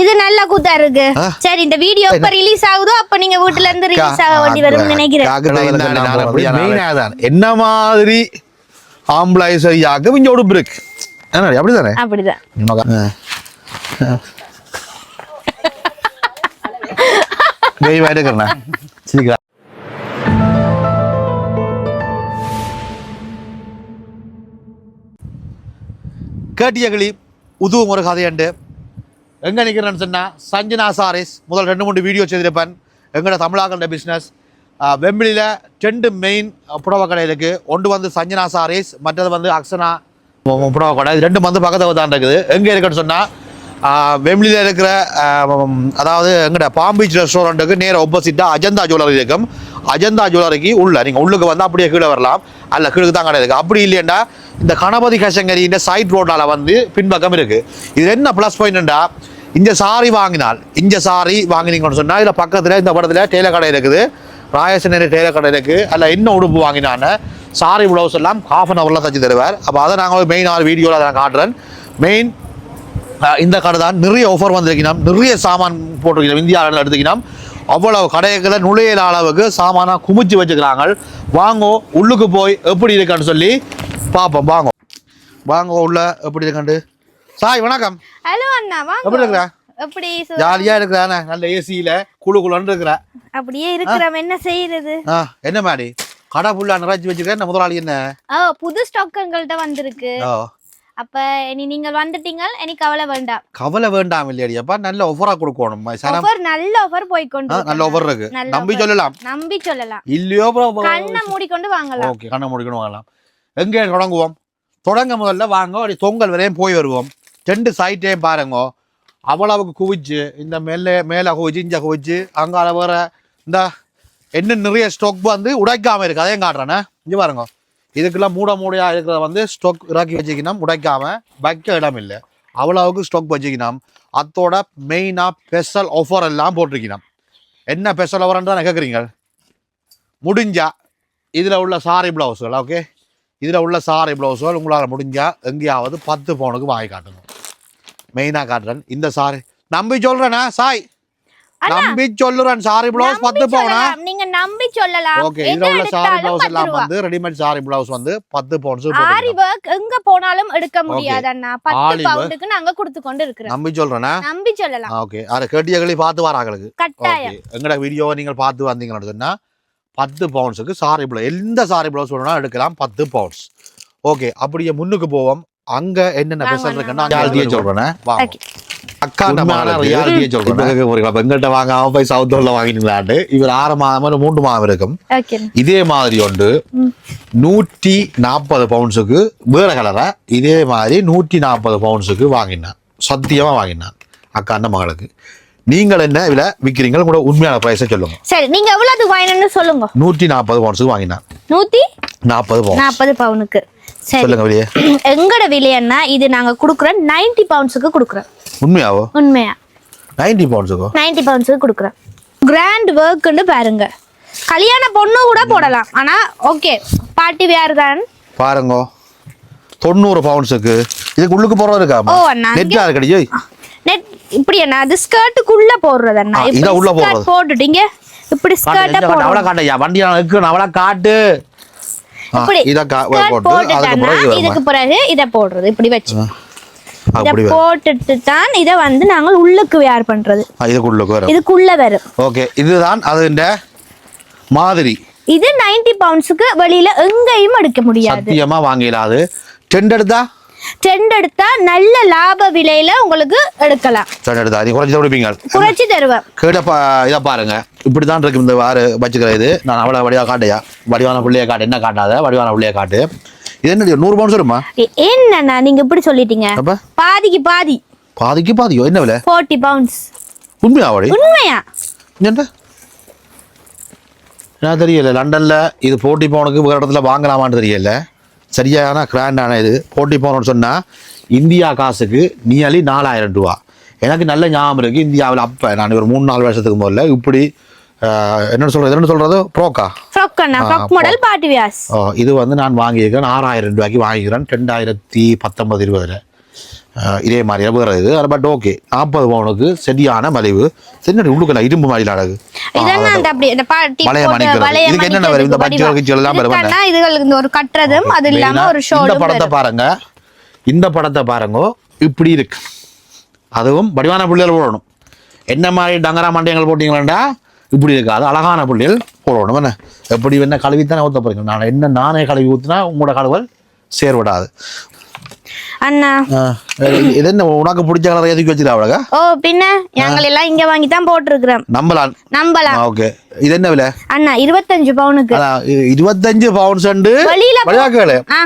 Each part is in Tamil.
இது நல்ல கூத்தா இருக்கு. சரி இந்த வீடியோ எப்ப ரிலீஸ் ஆகுதோ அப்ப நீங்க வீட்டுல இருந்து ரிலீஸ் ஆக வேண்டி வரும்னு நினைக்கிறேன். என்ன மாதிரி ஆம்பளை சரியாக இங்க உடுப்பு இருக்கு அப்படிதானே. அப்படிதான் தெய்வம் எடுக்கிறேன் சீக்கிரம் கேட்டியகளி உதுவும் ஒரு கதையண்டு எங்கே நிற்கிறேன்னு சொன்னால் சஞ்சனா சாரிஸ் முதல் ரெண்டு மூணு வீடியோ செய்திருப்பேன். எங்களோட தமிழாக்களோட பிஸ்னஸ் வெம்பிலியில் ரெண்டு மெயின் புடவை கடை இருக்குது ஒன்று வந்து சஞ்சனா சாரீஸ் மற்றது வந்து அக்ஷனா புடவை கடை. இது ரெண்டும் வந்து பக்கத்தில் தான் இருக்குது. எங்கே இருக்குன்னு சொன்னால் வெம்பிலியில் இருக்கிற அதாவது எங்கள்கிட்ட பாம்பீச் ரெஸ்டாரண்ட்டுக்கு நேர ஒப்போசிட்டாக அஜந்தா ஜுவல்லரி இருக்கும். அஜந்தா ஜுவல்லரிக்கு உள்ள நீங்கள் உள்ளுக்கு வந்து அப்படியே கீழே வரலாம். அல்ல கீழுக்கு தான் கடை இருக்குது அப்படி இல்லைன்னா இந்த கணபதி கஷங்கரியின் இந்த சைட் ரோட்டால் வந்து பின்பக்கம் இருக்குது இது என்ன ப்ளஸ் பாயிண்ட்டா இந்த சாரி வாங்கினால் இந்த சாரி வாங்கினீங்கன்னு சொன்னால் இதில் பக்கத்தில் இந்த படத்தில் டெய்லர் கடை இருக்குது. ராயசனரி டெய்லர் கடை இருக்குது அதில் என்ன உடுப்பு வாங்கினான்னு சாரி ப்ளவுஸ் எல்லாம் ஹாஃப் அன் ஹவரில் தச்சு தருவார். அப்போ அதை நாங்கள் மெயின் ஆறு வீடியோவில் நான் காட்டுறேன். மெயின் இந்த கடை தான் நிறைய ஆஃபர் வந்திருக்கணும் நிறைய சாமான் போட்டிருக்கணும் இந்தியாவில் எடுத்துக்கணும் அவ்வளவு கடைகளை நுழையிற அளவுக்கு சாமானாக குமிச்சு வச்சுக்கிறாங்க. வாங்கோ உள்ளுக்கு போய் எப்படி இருக்கான்னு சொல்லி பார்ப்போம். வாங்கோ. வாங்கோ உள்ள எப்படி இருக்காண்டு சாய் வணக்கம். ஹலோ அண்ணா வாங்க. எப்படி இருக்கிற? எப்படி ஜாலியா இருக்கிறானே நல்ல ஏசியில குழு குழுன்னு இருக்கிற. அப்படியே இருக்கிறோம். என்ன செய்யறது? என்ன மாடி? கடை ஃபுல்லா நிறைச்சு வச்சுக்கிறேன் இந்த முதலாளி என்ன? புது ஸ்டாக் எங்கள்கிட்ட வந்திருக்கு. அப்ப இனி நீங்கள் வந்துட்டீங்க இனி கவலை வேண்டாம். கவலை வேண்டாம் இல்லையடியாப்பா நல்ல ஒஃபரா கொடுக்கணும். ஆஃபர் நல்ல ஆஃபர் ஆ, இருக்கு. நல்ல offer இருக்கு. நம்பி. சொல்லலாம். நம்பி சொல்லலாம். இல்லையோ கண்ணை மூடிக்கொண்டு வாங்கலாம். ஓகே கண்ணை முடிக்கணும் வாங்கலாம். எங்கே தொடங்குவோம்? தொடங்க முதல்ல வாங்க அப்படி தொங்கல் வரையும் போய் வருவோம். ரெண்டு சைட்டையும் பாருங்க. அவ்வளவுக்கு குவிச்சு இந்த மேலே மேலே குவிச்சு இஞ்ச குவிச்சு அங்கால வேற இந்த என்ன நிறைய ஸ்டொக் வந்து உடைக்காமல் இருக்குது அதையும் காட்டுறேனே. இங்கே பாருங்க. இதுக்கெல்லாம் மூட மூடையாக இருக்கிறத வந்து ஸ்டோக் இறக்கி வச்சுக்கணும். உடைக்காமல் வைக்க இடம் இல்லை. அவ்வளவுக்கு ஸ்டாக் வச்சுக்கணும். அதோட மெயினாக ஸ்பெஷல் ஆஃபர் எல்லாம் போட்டிருக்கணும். என்ன ஸ்பெஷல் ஆஃபர்ன்றா கேட்குறீங்க? முடிஞ்சா இதில் உள்ள சாரி ப்ளவுஸுகள் ஓகே இதில் உள்ள சாரி ப்ளவுஸுகள் உங்களால் முடிஞ்சால் எங்கேயாவது பத்து பவுனுக்கு வாங்கி காட்டணும். மெயினாக காட்டுறேன் இந்த சாரி. நம்பி சொல்கிறேண்ணா சாய்? நம்பி சொல்லுறேன் சாரி. ப்ளவுஸ் பத்து பவுனா. நீங்க நம்பி சொல்லலாம். ஓகே இதில் உள்ள சாரி ப்ளவுஸ் எல்லாம். வந்து ரெடிமேட் சாரி ப்ளவுஸ் வந்து பத்து பவுன்ஸ் ஆரி ஒர்க் எங்க போனாலும் எடுக்க முடியாது அண்ணா. பத்து ஆரி work. பவுண்டுக்கு நாங்க கொடுத்து கொண்டு இருக்கிறோம். நம்பி சொல்கிறேண்ணா நம்பி சொல்லலாம். ஓகே. அதை கேட்டியகளி பார்த்து வராங்களுக்கு கட்டாயம். ஓகே. எங்களோட வீடியோவை நீங்கள் பார்த்து வந்தீங்கன்னு சொன்னா பத்து பவுன்ஸுக்கு சாரி ப்ளவுஸ் எந்த சாரி ப்ளவுஸ் வேணும்னா எடுக்கலாம் பத்து பவுன்ஸ் ஓகே அப்படியே முன்னுக்கு போவோம். அங்க என்னென்ன ஸ்பெஷல் இருக்குன்னா. ரியாலிட்டியே சொல்றேன். அக்கா உண்மையான ரியாலிட்டியே சொல்றேன். எங்கிட்ட வாங்காம போய் சவுத் ஹோல்ல வாங்கினீங்களாண்டு இவர் ஆறு மாதம் ஒரு மூன்று மாதம் இருக்கும். இதே மாதிரி ஒன்று ம். நூற்றி நாற்பது பவுன்ஸுக்கு வேற கலரா இதே மாதிரி நூற்றி நாற்பது பவுன்ஸுக்கு வாங்கினான். சத்தியமா வாங்கினான் அக்கா அண்ணன் மகளுக்கு. நீங்கள் என்ன விலை விற்கிறீங்க கூட உண்மையான பிரைஸை சொல்லுங்க. சரி நீங்க எவ்வளவு வாங்கினு சொல்லுங்க. நூற்றி நாற்பது பவுன்ஸுக்கு வாங்கினான். நூத்தி நாற்பது பவுன் நாற்பது பவுனுக்கு சொல்லுங்க வெளியே. எங்கட விலையன்னா இது நாங்க குடுக்குறோம் நைன்டி பவுண்ட்ஸுக்கு குடுக்குறோம். உண்மையாவோ? உண்மையா. நைன்டி பவுன்ஸுக்கோ நைன்டி பவுண்ட்ஸுக்கு குடுக்குறோம். கிராண்ட் ஒர்க்குன்னு பாருங்க. கல்யாண பொண்ணு கூட போடலாம். ஆனா ஓகே பார்ட்டி வேர் தான் பாருங்க. தொண்ணூறு பவுன்ஸுக்கு இதுக்கு உள்ளுக்கு போறது இருக்கா ஓ, அண்ணா, நெட்டா இருக்கடி ஜெய் நெட் இப்படி அண்ணா அது ஸ்கர்ட்டுக்குள்ள போடுறது அண்ணா? இப்படி உள்ள போடுறது. போட்டுட்டீங்க. இப்படி ஸ்கர்ட்டை அவளை போடுறோம் காட்டையா வண்டி இருக்கு அவளை காட்டு. இப்படி இதை போட்டுட்டேன்னா? இதுக்கு பிறகு இத போடுறது. இப்படி வச்சு. இத. போட்டுட்டு தான் இத வந்து நாங்கள் உள்ளுக்கு வேர் பண்றது. இதுக்குள்ளுக்கு வரும். இதுக்குள்ள வரும். ஓகே இதுதான் அதுண்ட மாதிரி. இது 90 பவுண்ட்ஸுக்கு வெளியில எங்கேயும் எடுக்க முடியாது. சத்தியமா வாங்கிடாது டெண்ட் எடுத்தா? ட்ரெண்ட் எடுத்தா நல்ல லாப விலையில உங்களுக்கு எடுக்கலாம். டெண்ட் எடுத்தா நீ குறைச்சி கொடுப்பீங்க. குறைச்சி தருவேன். கேட்ட இதை பாருங்க. இப்படி தான் இருக்கு இந்த வாரு வச்சுக்கிற இது. நான் அவ்வளோ வடிவா காட்டையா? வடிவான பிள்ளைய காட்டு. என்ன காட்டாத? வடிவான பிள்ளைய காட்டு. இது என்ன நூறு பவுன்ஸ் வருமா எ- என்னண்ணா நீங்க இப்படி சொல்லிட்டீங்க? பாதிக்கு பாதி. பாதிக்கு பாதியோ? என்ன விலை? 40 பவுண்ட்ஸ் உண்மையாவடி உண்மையா? என்ன நான் தெரியல. லண்டன்ல இது போட்டி பவுனுக்கு வேறு இடத்துல வாங்கலாமான்னு தெரியல. சரியான கிராண்டான இது. போட்டி பவுன் சொன்னா இந்தியா காசுக்கு நியர்லி நாலாயிரம் ரூபா. எனக்கு நல்ல ஞாபகம் இருக்கு இந்தியாவில் அப்போ நான் ஒரு மூணு நாலு வருஷத்துக்கு முதல்ல இப்படி என்ன சொல்றது என்ன சொல்றது? ப்ரோக்கா மாடல் பார்ட்டி வியாஸ் ஓ, இது வந்து நான் வாங்கியிருக்கேன் ஆறாயிரம் ரூபாய்க்கு வாங்கிக்கிறேன் ரெண்டாயிரத்தி பத்தொன்பது இருபதுல. இதே மாதிரி வேறு இது பட் ஓகே நாற்பது பவுனுக்கு சரியான மலிவு சரி உள்ளுக்குள்ள இரும்பு மாதிரி அழகு இந்த இதுக்கு என்னென்ன வரும்? இந்த இந்த ஒரு கட்டுறதும் அது இல்லாம ஒரு இந்த ஷோலும் படத்தை பாருங்க இந்த படத்தை பாருங்க இப்படி இருக்கு அதுவும் வடிவான புள்ளிகள் போடணும் என்ன மாதிரி டங்கரா மண்டையங்கள் போட்டீங்களா இப்படி இருக்கு அது அழகான புள்ளிகள் போடணும் என்ன எப்படி என்ன கழுவித்தானே ஊற்ற போறீங்க நான் என்ன நானே கழுவி ஊற்றினா உங்களோட கழுவல் சேர்விடாது அண்ணா. இது என்ன உனக்கு பிடிச்ச கலரை எதுக்கு வச்சுக்கா அவ்வளோங்க ஓ பின்ன நாங்கள் எல்லாம் இங்க வாங்கி தான் போட்டிருக்கிறோம் நம்பலாம். நம்பலாம் ஓகே. இது என்ன விலை? அண்ணா இருபத்தஞ்சு பவுனுக்கு. இருபத்தஞ்சு பவுன்ஸ் உண்டு வெளியில ஆ.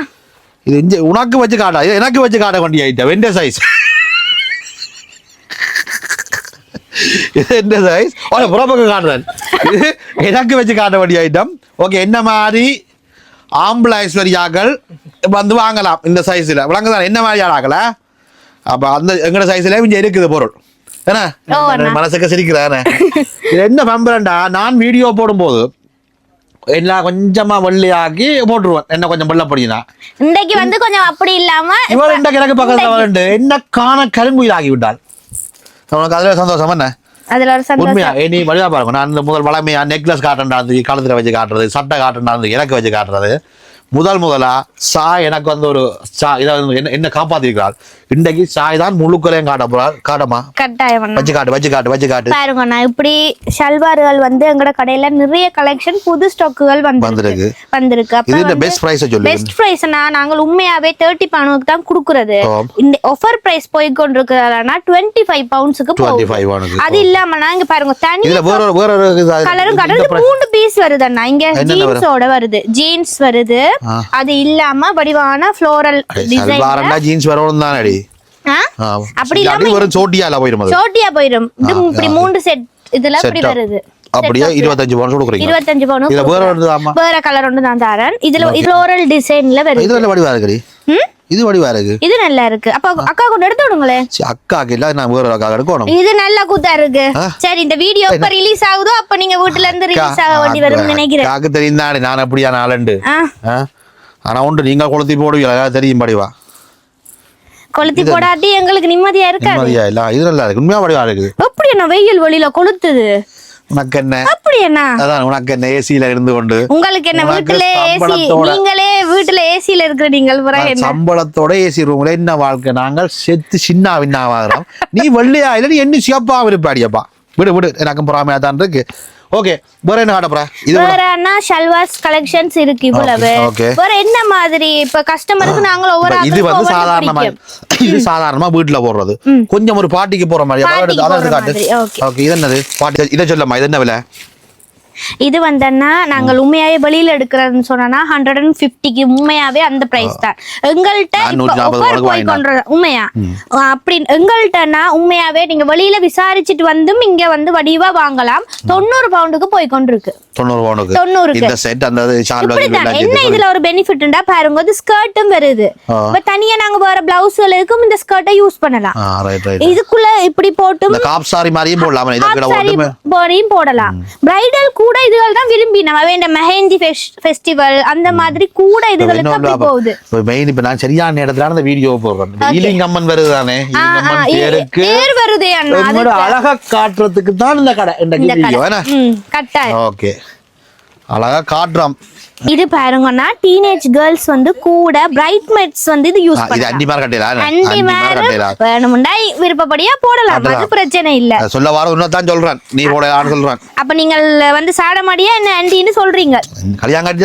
இது இங்க உனக்கு வச்சு காட்டா இது எனக்கு வச்சு காட்ட வேண்டிய ஐட்டம் எந்த சைஸ் இது எந்த சைஸ் ஓ புறப்பக்கம் காட்டுறேன். இது எனக்கு வச்சு காட்ட வேண்டிய ஐட்டம் ஓகே என்ன மாதிரி? ஆம்பளை ஐஸ்வர்யாக்கள் வந்து வாங்கலாம் இந்த சைஸில் விளங்குதான் என்ன மாதிரி ஆளாக்கல அப்போ அந்த எங்களோட சைஸ்ல இங்கே இருக்குது பொருள். அண்ணா. மனசுக்கு சிரிக்கிறானே இது என்ன பம்பரண்டா நான் வீடியோ போடும்போது எல்லாம் கொஞ்சமா வெள்ளையாக்கி போட்டுருவேன். என்ன கொஞ்சம் வெள்ளப்படினா இன்றைக்கு வந்து கொஞ்சம் அப்படி இல்லாம இவர் இந்த கிழக்கு பக்கத்துல வரண்டு என்ன காண கருங்குயில் ஆகி விட்டாள். உனக்கு அதுல சந்தோஷம் என்ன அதுல ஒரு சந்தோஷம். உண்மையா? நீ வழியா பாருங்க. நான் இந்த முதல் வளமையா நெக்லஸ் காட்டுறேன் காலத்துல கழுத்துல வச்சு காட்டுறது சட்டை காட்டுறேன் இருந்து எனக்கு வச்சு காட்டுறது. முதல் முதலா சா எனக்கு வந்து ஒரு சா இதை என்ன என்ன காப்பாத்திருக்கிறாள் இன்றைக்கு சாய் தான் முழுக்களையும் காட்ட போறாள் காட்டமா? கட்டாயம். வச்சு காட்டு வச்சு காட்டு வச்சு காட்டு. பாருங்க நான் இப்படி ஷல்வார்கள் வந்து எங்கட கடையில நிறைய கலெக்ஷன் புது ஸ்டாக்குகள் வந்திருக்கு. வந்திருக்கு. வந்திருக்கு. இது இந்த பெஸ்ட் பிரைஸ் சொல்லு பெஸ்ட் பிரைஸ்னா நாங்கள் உண்மையாவே தேர்ட்டி பவுனுக்கு தான் கொடுக்கறது. இந்த ஆஃபர் பிரைஸ் போய் கொண்டிருக்கிறதுனா டுவெண்ட்டி ஃபைவ் பவுண்ட்ஸுக்கு டுவெண்ட்டி ஃபைவ் அது இல்லாம இங்க பாருங்க தனி வேற வேற கலரும் price- மூணு பீஸ் வருது அண்ணா. இங்க? ஜீன்ஸோட வருது. ஜீன்ஸ் வருது. அது இல்லாம வடிவான ஃப்ளோரல் டிசைன் ஜீன்ஸ் வரணும் தானே அடி. அப்படி இல்லாம வெறும் சோட்டியா இல்ல போயிடும் சோட்டியா ஆ, இப்படி. மூணு செட் இதுல இப்படி. வருது. அப்படியே? இருபத்தஞ்சு பவுன் கொடுக்குறீங்க இருபத்தஞ்சு பவுன் இதுல வேற ஒரு கலர் ஒன்று நான் தரேன். இதுல ஃப்ளோரல் டிசைன்ல வருது. இது நல்ல வடிவா இருக்குடி? இது வடிவா இருக்கு இது. நல்லா இருக்கு. அப்ப அக்கா கொண்டு எடுத்து விடுங்களேன். சரி, அக்காக்கு இல்ல நான் வேற அக்கா எடுக்கணும் இது நல்ல கூத்தா இருக்கு. சரி இந்த வீடியோ எப்ப ரிலீஸ் ஆகுதோ அப்ப நீங்க வீட்டுல இருந்து ரிலீஸ் ஆக வேண்டி வரும்னு நினைக்கிறேன். அக்காக்கு தெரியும் தானே நான் அப்படியா நாளண்டு? ஆனா உண்டு நீங்கள் கொளுத்தி போடுவீங்களா? அதாவது தெரியும் படிவா கொளுத்தி போடாட்டி எங்களுக்கு நிம்மதியா இருக்காது. நிம்மதியா இல்ல இது நல்லா இருக்கு. உண்மையா வடிவா இருக்குது எப்படி என்ன வெயில் வெளியில கொளுத்துது? உனக்கு என்ன அப்படி என்ன அதான் உனக்கு என்ன ஏசியில இருந்து கொண்டு? உங்களுக்கு என்ன வீட்டுல ஏசி நீங்களே வீட்டுல ஏசில இருக்கிற நீங்கள் சம்பளத்தோட ஏசி ரூம்ல என்ன வாழ்க்கை? நாங்கள் செத்து சின்ன விண்ணாவாகிறோம். நீ வெள்ளையா இல்ல நீ என்ன சிவப்பா இருப்பாடியப்பா விடு விடு. எனக்கும் பொறாமையா தான் இருக்கு. ஓகே வேற என்ன காட்ட போற? இது வேற என்ன ஷல்வாஸ் கலெக்ஷன்ஸ் இருக்கு இவ்வளவு. வேற என்ன மாதிரி? இப்ப கஸ்டமருக்கு நாங்கள் ஒவ்வொரு இது வந்து சாதாரணமா. இது சாதாரணமா வீட்டுல போடுறது. கொஞ்சம் ஒரு பாட்டிக்கு போற மாதிரி. அதாவது காட்டு. ஓகே இது என்னது? பாட்டி இதை சொல்லம்மா இது என்ன விலை? இது வந்தன்னா நாங்கள் உண்மையாவே வெளியில எடுக்கிறதுன்னு சொன்னா ஹண்ட்ரட் அண்ட் பிப்டிக்கு உண்மையாவே அந்த பிரைஸ் தான். எங்கள்கிட்ட உண்மையா? அப்படி எங்கள்கிட்டனா உண்மையாவே நீங்க வெளியில விசாரிச்சுட்டு வந்தும் இங்க வந்து வடிவா வாங்கலாம். தொண்ணூறு பவுண்டுக்கு போய் கொண்டிருக்கு. என்ன இதுல ஒரு பெனிஃபிட்ண்டா பாருங்க இது ஸ்கர்ட்டும் வருது. இப்ப தனியா நாங்க வேற பிளவுஸ்களுக்கும் இந்த ஸ்கர்ட்டை யூஸ் பண்ணலாம். இதுக்குள்ள இப்படி போட்டும். போடலாம். போடலாம். பிரைடல் கூட இதுகள் தான் விரும்பி. நம்ம வேண்ட மெஹந்தி ஃபெஸ்டிவல் அந்த மாதிரி கூட இதுகளுக்கு அப்படி போகுது. மெயின் இப்ப நான் சரியான இடத்துல அந்த வீடியோ போடுறேன். ஈலிங் அம்மன் வருது தானே பேர் வருதே அண்ணா அது அழகா காட்டுறதுக்கு தான் இந்த கடை. இந்த வீடியோ ஓகே அழகா காட்டுறோம். இது பாருங்கன்னா டீனேஜ் கேர்ள்ஸ் வந்து கூட பிரைட்மெட்ஸ் வந்து இது யூஸ் இது அண்டி மாதிரி கட்டையில? அண்டி விருப்பப்படியா போடலாம். அது போடலாம். பிரச்சனை இல்ல. சொல்ல வர உன்னதான் சொல்றேன். நீ போடலான்னு சொல்றேன். அப்ப நீங்கள் வந்து சாடமாடியா என்ன ஆண்டின்னு சொல்றீங்க? கல்யாணம்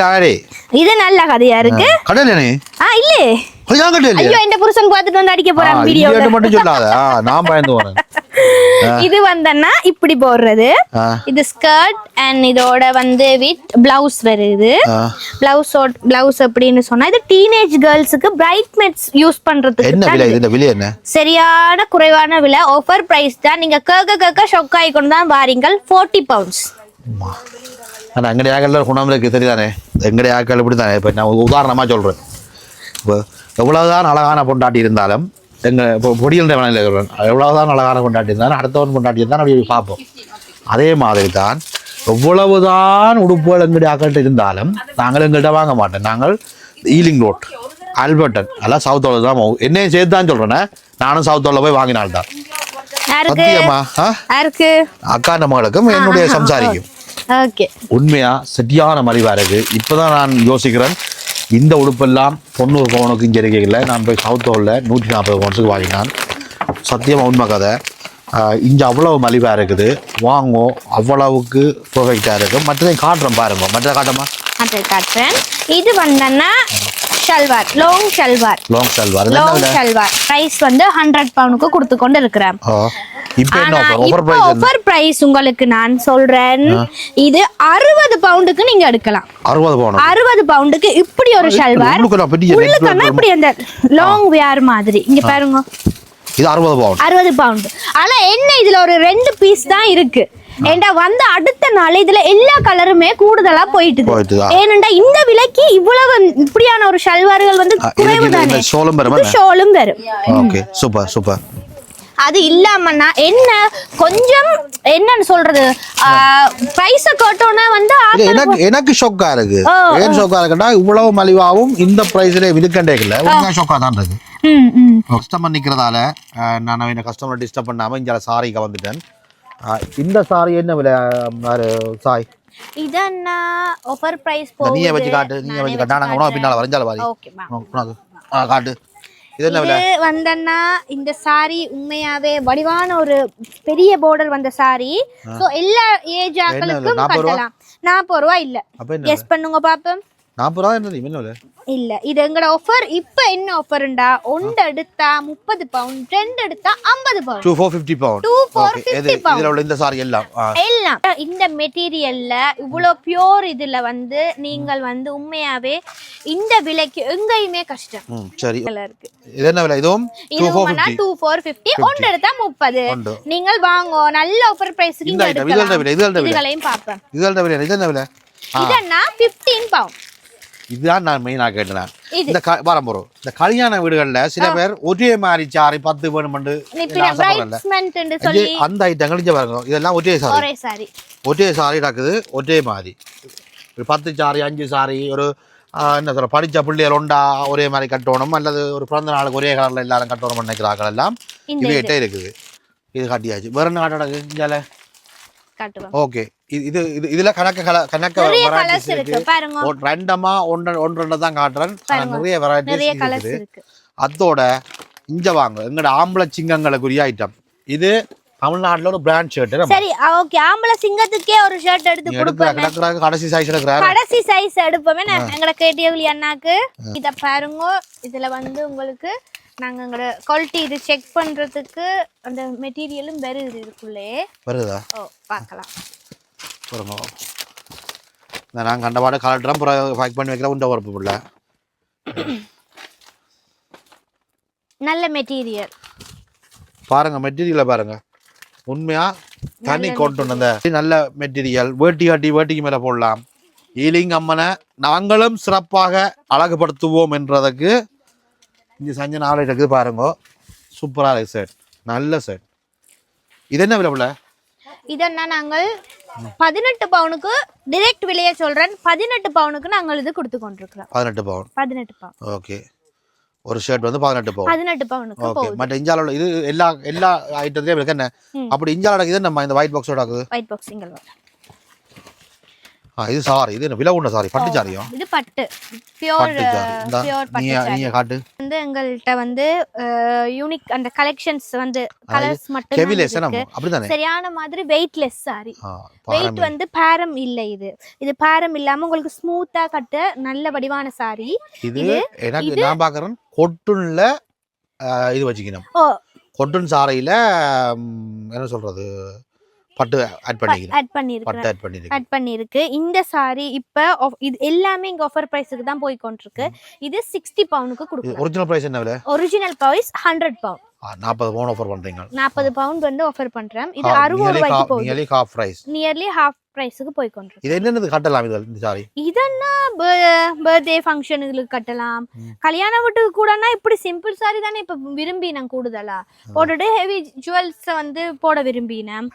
இது நல்ல கதையா இருக்கு. கடையில நீ? ஆ இல்லே. கல்யாணம் கட்டி ஐயோ இந்த புருஷன் பார்த்துட்டு வந்து அடிக்க போறாங்க வீடியோ மட்டும் சொல்லாத. நான் பயந்து போறேன். இது வந்தன்னா இப்படி போடுறது. இது ஸ்கர்ட் அண்ட் இதோட வந்து வித் பிளவுஸ் வருது. பிளவுஸ் பிளவுஸ் அப்படின்னு சொன்னா இது டீனேஜ் கேர்ள்ஸுக்கு பிரைட்மெட்ஸ் யூஸ் பண்றதுக்கு என்ன விலை? இது. இதுல விலை என்ன? சரியான குறைவான விலை. ஆஃபர் பிரைஸ் தான். நீங்க கேட்க கேட்க ஷொக் ஆகிக்கொண்டு தான் வாரீங்கள். ஃபோர்ட்டி பவுண்ட்ஸ் ஆமா. ஆனா எங்கடைய ஆக்கள் குணம் இருக்கு. தெரியுதானே எங்கடைய ஆக்கள் இப்படி தானே இப்போ நான் உதாரணமா சொல்றேன். இப்போ எவ்வளவுதான் அழகான பொண்டாட்டி இருந்தாலும் எங்க இப்போ பொடியில் இருக்கிறேன் எவ்வளவுதான் அழகான பொண்டாட்டி இருந்தாலும் அடுத்தவன் பொண்டாட்டி இருந்தாலும் அப்படி பார்ப்போம். அதே மாதிரி தான் எவ்வளவுதான் உடுப்புகள் எங்களுடைய ஆக்கள்கிட்ட இருந்தாலும் நாங்கள் எங்கள்கிட்ட வாங்க மாட்டோம். நாங்கள் ஈலிங் ரோட் ஆல்பர்டன் எல்லாம் சவுத்தோட தான் போகும் என்னையும் சேர்த்து தான் சொல்கிறேன் நானும் சவுத்தோல போய் வாங்கினால்தான். யாருக்கு? சத்தியமா? அக்கா மகளுக்கும் என்னுடைய சம்சாரிக்கும். ஓகே உண்மையா சரியான மலிவா இருக்கு இப்பதான் நான் யோசிக்கிறேன். இந்த உடுப்பெல்லாம் தொண்ணூறு பவுனுக்கு இங்கே இருக்கையில் நான் போய் சவுத்தோவில் நூற்றி நாற்பது பவுன்ஸுக்கு வாங்கினான். சத்தியமா உண்மை கதை. இங்க அவ்வளவு மலிவா இருக்குது. வாங்கோ அவ்வளவுக்கு பர்ஃபெக்டாக இருக்கும் மற்றதை காட்டுறோம் பாருங்க. மற்ற காட்டமா? அதை காட்டுறேன். இது வந்தன்னா salwar. Long salwar. Long salwar long salwar. Price வந்து ஹண்ட்ரட் பவுனுக்கு கொடுத்து கொண்டு இருக்கிறேன். ஆஃபர் ப்ரைஸ் உங்களுக்கு நான் சொல்றேன். இது அறுபது பவுண்டுக்கு நீங்க எடுக்கலாம். அறுபது பவுண்டுக்கு இப்படி ஒரு ஷல்வார். உள்ளுக்கன்னா இப்படி அந்த லாங் வியர் மாதிரி. இங்க பாருங்க. இது அறுபது பவுன் அறுபது பவுண்டு ஆனா என்ன இதுல ஒரு ரெண்டு பீஸ் தான் இருக்கு. ஏண்டா வந்து அடுத்த நாள் இதுல எல்லா கலருமே கூடுதலா போயிட்டுது. போயிட்டுதா? ஏனண்டா இந்த விலைக்கு இவ்வளவு இப்படியான ஒரு ஷல்வார்கள் வந்து குறைவு தானே ஷோலும் வரும் ஓகே சூப்பர் சூப்பர். அது இல்லாமன்னா என்ன கொஞ்சம் என்னன்னு சொல்றது? பைச கேட்டோன்னா வந்து எனக்கு எனக்கு ஷோக்கா இருக்கு. ஏன் ஷோக்கா இருக்குன்னா இவ்வளவு மலிவாவும் இந்த பிரைஸ்ல இருக்கண்டே இல்ல உண்மையா ஷோக்கா தான் இருக்கு. கஸ்டமர் நிக்கிறதால நான் என்ன கஸ்டமர் டிஸ்டர்ப் பண்ணாம இங்க சாரிக்கு வந்துட்டேன் இந்த சாரி என்ன விலை சாய்? இதென்ன ஆஃபர் பிரைஸ் இந்த நீயே வச்சு காட்டு நீயே வச்சு காட்டு. நாங்க உனக்கு பின்னால வரைஞ்சால பாரி ஓகே மேம் காட்டு. இது வந்தன்னா இந்த சாரி உண்மையாவே வடிவான ஒரு பெரிய பார்டர் வந்த சாரி சோ எல்லா ஏஜ் ஆக்களுக்கும்? கட்டலாம். நாற்பது ரூபா இல்ல. கெஸ் பண்ணுங்க பாப்போம். நாற்பது ரூபா என்ன விலை இல்ல இது எங்கட ஆஃபர் இப்ப என்ன ஆஃபர்ண்டா ஒன்று எடுத்தா முப்பது பவுண்ட் ரெண்டு எடுத்தா ஐம்பது pound two four fifty pound two four fifty pound உள்ள இந்த சாரி எல்லாம்? எல்லாம். இந்த மெட்டீரியல்ல இவ்வளோ பியோர் இதுல வந்து நீங்கள் வந்து உண்மையாவே இந்த விலைக்கு எங்கேயுமே கஷ்டம். சரி. இருக்கு. இது என்ன விலை? இதுவும் two four fifty two four fifty ஒன்று எடுத்தா முப்பது. நீங்கள் வாங்கோ நல்ல ஆஃபர் பிரைஸ்க்கு இந்த இங்க ஐட்டம் இது என்ன எடுக்கலாம் விலை? இது என்ன விலை? இதுகளையும் பார்ப்பேன். இது என்ன விலை? இது என்ன விலை? இதன்னா 15 பவுண்ட் இதுதான் நான் மெயினாக கேட்டேன். இந்த க வரம் போகிறோம் இந்த கல்யாண வீடுகளில் சில பேர் ஒரே மாதிரி சாரி பத்து வேணுமெண்டு அந்த ஐட்டங்கள் இங்கே பாருங்க. இதெல்லாம் ஒரே சாரி ஒரே சாரி நடக்குது. ஒரே மாதிரி. ஒரு பத்து சாரி அஞ்சு சாரி ஒரு என்ன சொல்ற படித்த பிள்ளைகள் ஒண்டா ஒரே மாதிரி கட்டணும். அல்லது ஒரு பிறந்த நாளுக்கு ஒரே கலரில் எல்லாரும் கட்டணும் நினைக்கிறார்கள் எல்லாம். எட்டே இருக்குது. இது காட்டியாச்சு. வேற என்ன காட்டடகு இங்கே ஓகே இது இது இது இதில் கணக்கு கணக்கு இருக்கு. பாருங்க. ஒரு ரெண்டமா ஒன்று ஒன்று தான் காட்டுறேன். நிறைய வெரைட்டிஸ் இருக்கு. அதோட இங்க வாங்க. எங்களோட ஆம்பளை சிங்கங்களுக்குரிய ஐட்டம் இது தமிழ்நாட்டுல ஒரு பிராண்ட் ஷர்ட் சரி ஓகே ஆம்பளை சிங்கத்துக்கே ஒரு ஷர்ட் எடுத்து கொடுப்போமே. கடைசி சைஸ் கடைசி சைஸ் எடுப்போமே. நான் எங்கட கேட்டியவளி அண்ணாக்கு. இத பாருங்க. இதுல வந்து உங்களுக்கு நாங்க எங்கட குவாலிட்டி இது செக் பண்றதுக்கு அந்த மெட்டீரியலும் வருது இதுக்குள்ளே. வருதா? ஓ பார்க்கலாம். பாருங்க இந்த நான் கண்டபாடு கலட்டுறேன் அப்புறம் பேக் பண்ணி வைக்கிற உண்ட உரப்பு பிள்ளை. நல்ல மெட்டீரியல் பாருங்க மெட்டீரியலை பாருங்க. உண்மையா? தனி கொண்டு அந்த நல்ல மெட்டீரியல் வேட்டி காட்டி வேட்டிக்கு மேல போடலாம். ஈலிங் அம்மனை நாங்களும் சிறப்பாக அழகுபடுத்துவோம் என்றதுக்கு இங்கே சஞ்ச நாள் இருக்குது பாருங்க. சூப்பராக இருக்கு செட் நல்ல செட் இது என்ன விலை இதென்ன நாங்கள் பதினெட்டு பவுனுக்கு டிரெக்ட் விலையை சொல்றேன். பதினெட்டு பவுனுக்கு நாங்கள் இது கொடுத்து கொண்டிருக்கிறோம். பதினெட்டு பவுன். பதினெட்டு பவுன். ஓகே ஒரு ஷர்ட் வந்து பதினெட்டு பவுன். பதினெட்டு பவுனுக்கு ஓகே மற்ற இஞ்சாலோட இது எல்லா எல்லா ஐட்டத்தையும் இருக்கு என்ன. அப்படி இஞ்சாலோட இது நம்ம இந்த ஒயிட் பாக்ஸோட ஆகுது ஒயிட் பாக்ஸ் சிங்கிள் ஆ இது சாரி. இது என்ன விலை உண்ட சாரி? பட்டு சாரியும் இது பட்டு. பியோர் பட்டு சாரி பியோர் நீ பட்டு நீ காட்டு. வந்து எங்கள்கிட்ட வந்து யூனிக் அந்த கலெக்ஷன்ஸ் வந்து கலர்ஸ் மட்டும் சரியான மாதிரி வெயிட்லெஸ் சாரி வெயிட். வந்து பாரம் இல்லை இது. இது பாரம் இல்லாம உங்களுக்கு ஸ்மூத்தா கட்ட நல்ல வடிவான சாரி இது எனக்கு நான் பாக்குறேன் கொட்டுன்ல இது வச்சுக்கணும். கொட்டுன் சாரையில என்ன சொல்றது? பட்டு ஆட் பண்ணிக்கணும் ஆட் பண்ணிருக்கிறேன் பட்டு ஆட் பண்ணிருக்கேன் ஆட் பண்ணிருக்கு இந்த சாரி இப்ப இது எல்லாமே இங்க ஆஃபர் பிரைஸுக்கு தான் போய் கொண்டிருக்கு. இது சிக்ஸ்டி பவுனுக்கு கொடுக்கலாம் ஒரிஜினல் பிரைஸ் என்ன விலை? ஒரிஜினல் பிரைஸ் ஹண்ட்ரட் பவுண்ட் நாற்பது பவுன் ஆஃபர் பண்றீங்க. நாற்பது பவுண்ட் வந்து ஆஃபர் பண்றேன். இது அறுபது ரூபாய்க்கு போகுது. Nearly half price nearly half பிரைஸுக்கு போய் கொண்டிருக்கு இது என்னது கட்டலாம் இது சாரி இதென்னா பர்த்டே ஃபங்க்ஷனுங்களுக்கு கட்டலாம். கல்யாண வீட்டுக்கு கூடனா இப்படி சிம்பிள் சாரி தானே இப்ப விரும்பினேன் கூடுதலா? போட்டுட்டு ஹெவி ஜுவல்ஸ் வந்து போட விரும்பினேன்.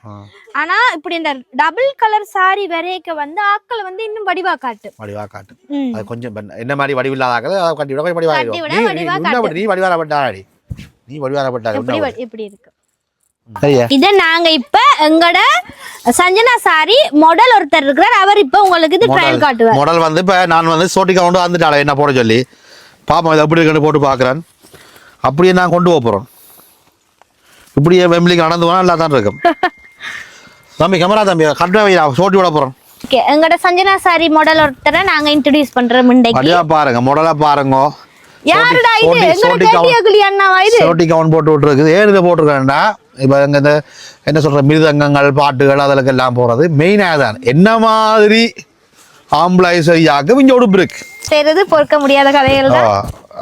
ஆனா இப்படி இந்த டபுள் கலர் சாரி வரைக்க வந்து ஆக்கள் வந்து இன்னும் வடிவா காட்டு வடிவா காட்டு. அது கொஞ்சம் என்ன மாதிரி வடிவில்லாதாக்கள் அதை கட்டி விட கொஞ்சம் வடிவா நீ வடிவா பட்டாடி நீ வடிவானப்பட்ட இப்படி இப்படி இருக்கு? இத நாங்க இப்ப எங்கட சஞ்சனா சாரி மாடல் ஒருத்தர் இருக்கிறார். அவர் இப்ப உங்களுக்கு இது ட்ரையல் காட்டுவார். மாடல் வந்து இப்போ நான் வந்து சோட்டிக்கா கொண்டு வந்துட்டாளே என்ன போட சொல்லி? பாப்போம் இது எப்படி இருக்குன்னு போட்டு பார்க்குறேன் அப்படியே நான் கொண்டு போக போகிறோம் இப்படியே வெம்பிளிக்கு நடந்து போனால் நல்லா தான் இருக்கும். தம்பி கேமரா தம்பி கரெக்டாக வையா சோட்டி விட போகிறோம் ஓகே எங்கட சஞ்சனா சாரி மாடல் ஒருத்தரை நாங்க இன்ட்ரோடியூஸ் பண்றோம் இன்றைக்கு. அப்படியா பாருங்க மாடலா பாருங்க. யாருடா இது? சோட்டி- சோட்டி சோட்டி கவுன் போட்டு விட்டுருக்குது. ஏன் இதை போட்டிருக்கேன்டா இப்போ இங்கே இந்த என்ன சொல்ற மிருதங்கங்கள் பாட்டுகள் அதற்கு எல்லாம் போகிறது மெயினாக தான் என்ன மாதிரி ஆம்பளை சரியாக இங்கே உடுப்பு இருக்கு. செய்யறது பொறுக்க முடியாத கதைகள்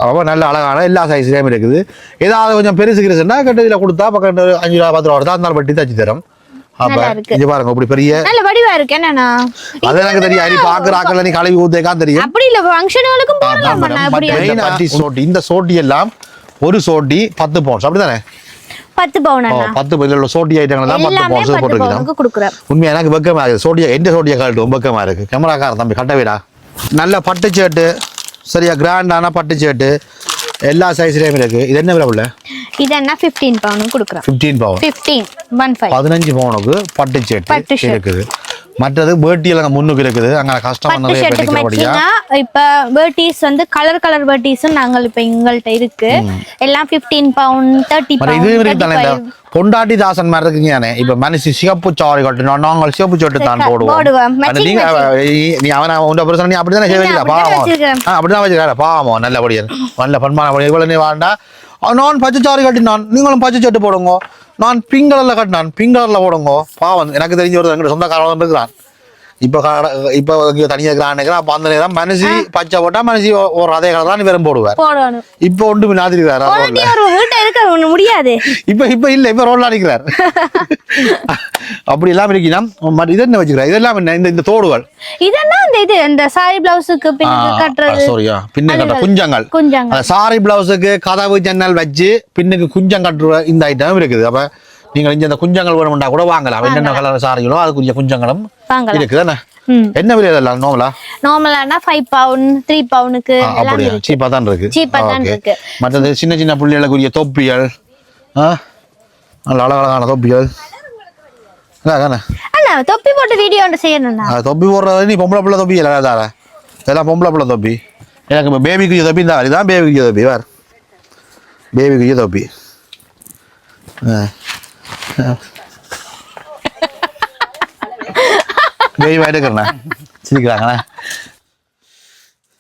ரொம்ப நல்ல அழகான எல்லா சைஸ்லேயும் இருக்குது. ஏதாவது கொஞ்சம் பெருசு கிருசுன்னா கட்டதில் கொடுத்தா பக்கம் அஞ்சு ரூபா பத்து ரூபா கொடுத்தா அந்த வெட்டி தச்சு தரும். அப்போ. இங்கே பாருங்க இப்படி பெரிய நல்ல வடிவா இருக்கு என்னண்ணா? அது எனக்கு தெரியும். நீ பார்க்குற ஆக்கள் நீ கழுவி ஊத்தேக்கான் தெரியும். அப்படி இல்ல ஃபங்க்ஷனுகளுக்கும் அப்படி இந்த பட்டி சோட்டி இந்த சோட்டி எல்லாம் ஒரு சோட்டி பத்து பவுன்ஸ் அப்படிதானே பத்து பவுன் பத்து சோட்டி ஐட்டங்கள் உண்மையா எனக்கு வெக்கமா இருக்குது. சோட்டியா எந்த சோட்டியா கழட்டும் வெக்கமா இருக்கு கேமராக்கார தம்பி கட்டவிடா நல்ல பட்டு சேட்டு சரியா கிராண்டான பட்டு சேட்டு எல்லா சைஸ்லயும் இருக்கு. இது என்ன விலை உள்ள? இது என்ன பிப்டீன் பவுனுக்கு கொடுக்குறோம் ஃபிஃப்டீன் பவுன். பதினஞ்சு பவுனுக்கு பட்டு சேட்டு. இருக்குது. மற்றது வேட்டியில் அங்கே முன்னுக்கு இருக்குது. அங்கே பட்டு நிறைய மேட்சிங்கா இப்ப வேர்டீஸ் வந்து கலர் கலர் வேர்டீஸும் நாங்கள் இப்ப எங்கள்கிட்ட இருக்கு. எல்லாம் பிப்டீன் பவுண்ட் தேர்ட்டி இது இருக்கு தானே இந்த பொண்டாட்டி தாசன் மாதிரி இருக்குங்க இப்ப மனுஷி சிகப்பு சாரி கட்டணும் நாங்கள் சிவப்பு சோட்டு தான் போடுவோம். நீ- அவன உண்ட பிரச்சனை நீ அப்படிதானே செய்ய வைக்கிறா அப்படிதான் பாவம். அப்படிதான் வச்சிருக்காரு பாவம் நல்லபடியா. நல்ல பண்பான இவ்வளவு நீ வாண்டா. நான் பச்சை சாரி கட்டினான். நீங்களும் பச்சை சட்டு போடுங்க. நான் பிங்க் கலரில் கட்டினான். பிங்க் கலரில் போடுங்க. பாவம் எனக்கு தெரிஞ்ச ஒரு எங்க சொந்தக்காரன் இருக்கிறான். இப்ப இப்ப இங்க தனியா இருக்கிறான் அப்ப அந்த நேரம் மனுஷி பச்சை போட்டா மனுஷி ஒரு அதே கலர் தான் வெறும் போடுவார். போடணும் இப்ப ஒன்று நாதிரிக்கிறாரு குவாலிட்டி ஒரு வீட்டை இருக்க ஒண்ணு முடியாது. இப்ப இப்ப இல்ல இப்ப ரோட்ல அடிக்கிறார் அப்படி எல்லாம் மற்ற இது என்ன வச்சுக்கிறார்? இதெல்லாம் என்ன? இந்த இந்த தோடுகள். இதெல்லாம் இந்த இது இந்த சாரி பிளவுஸுக்கு பின்னுக்கு கட்டுறது. சாரியா பின்ன கட்ட குஞ்சங்கள். குஞ்சாங்க அந்த சாரி பிளவுஸுக்கு கதவு ஜன்னல் வச்சு பின்னுக்கு குஞ்சம் கட்டுற இந்த ஐட்டம் இருக்குது. அப்ப நீங்க இங்க இந்த குஞ்சங்கள் வேணும்னா கூட வாங்கலாம். என்னென்ன கலர் சாரிகளோ அது கொஞ்சம் குஞ்சங்களும் வாங்கலாம். இருக்குது என்ன விலை இதெல்லாம்? நோமலா நார்மலானா ஃபைவ் பவுன் த்ரீ பவுனுக்கு எல்லாம் இருக்கு. சீப்பா தான் இருக்கு. சீப்பா தான். இருக்கு. மற்றது சின்ன சின்ன புள்ளிகளுக்குரிய தொப்பிகள் ஆ? நல்ல அழகழகான தொப்பிகள். அதானே அண்ணா தொப்பி போட்டு வீடியோ ஒன்று செய்யணும்ண்ணா. அது தொப்பி போடுறது நீ பொம்பளை பிள்ளை தொப்பி இல்லை தார இதெல்லாம் பொம்பளை பிள்ளை தொப்பி. எனக்கு பேபி குய்ய தொப்பி தான் இதுதான் பேபி குய்ய தொப்பி வேறு பேபி குய்ய தொப்பி பேபி எடுக்கிறேண்ணா சிரிக்கிறாங்கண்ணா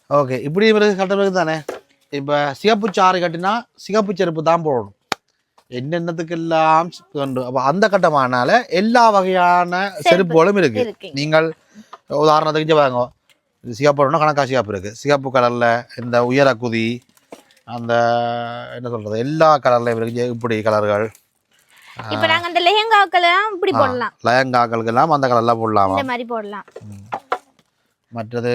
ஓகே இப்படி பிறகு கட்ட பிறகு தானே? இப்போ சிகப்பு சாறு கட்டினா சிகப்பு செருப்பு தான் போடணும். என்னென்னத்துக்கெல்லாம் அப்போ அந்த கட்டமானால எல்லா வகையான செருப்புகளும் இருக்கு. நீங்கள் உதாரணத்துக்கு இங்க இது சிகப்புனா கணக்கா சிகப்பு இருக்கு. சிகப்பு கலர்ல இந்த உயர குதி அந்த என்ன சொல்றது எல்லா கலர்லயும் இருக்கு. இப்படி கலர்கள் இப்போ நாங்க அந்த லெஹங்காக்கெல்லாம் இப்படி போடலாம். லயங்காக்களுக்கு எல்லாம் அந்த கலர்ல போடலாமா? இந்த மாதிரி போடலாம். மற்றது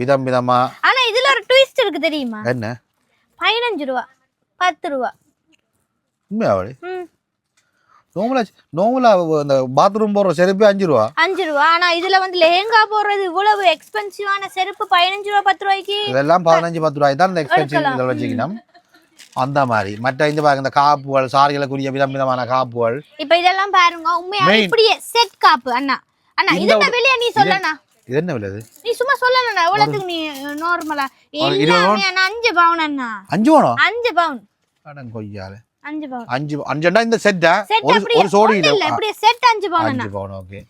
விதம் விதமா? ஆனா இதுல ஒரு ட்விஸ்ட் இருக்கு தெரியுமா? என்ன? பதினஞ்சு ரூபா பத்து ரூபா. உண்மையாவளி நோமலா நோமலா அந்த பாத்ரூம் போடுற செருப்பே அஞ்சு ரூபா? அஞ்சு ரூபா. ஆனா இதுல வந்து லெஹங்கா போடுறது இவ்வளவு எக்ஸ்பென்சிவான செருப்பு பதினஞ்சு ரூபா பத்து ரூபாய்க்கு. இதெல்லாம் பதினஞ்சு பத்து ரூபாய் தான் இந்த எக்ஸ்பென்சிவ் வச்சுக்கணும். அந்த மாதிரி மற்ற இந்த பாருங்க இந்த காப்புகள் சாரிகளுக்குரிய விதம் விதமான காப்புகள். இப்ப இதெல்லாம் பாருங்க உண்மையா. இப்படியே செட் காப்பு அண்ணா. அண்ணா இந்த இதுல வெளிய நீ சொல்லண்ணா? இது என்ன விலை இது? நீ சும்மா சொல்லண்ணா எவ்வளவுக்கு நீ நார்மலா எல்லாமே அஞ்சு பவுன் அண்ணா. அஞ்சு வேணும் அஞ்சு பவுன். அடன் கொய்யால அஞ்சு பவுன். அஞ்சு அஞ்சுண்டா இந்த செட்டா செட் ஒரு அப்படியே ஒரு சோடி இல்ல இப்படியே செட் அஞ்சு பவுன் அஞ்சு பவுன் ஓகே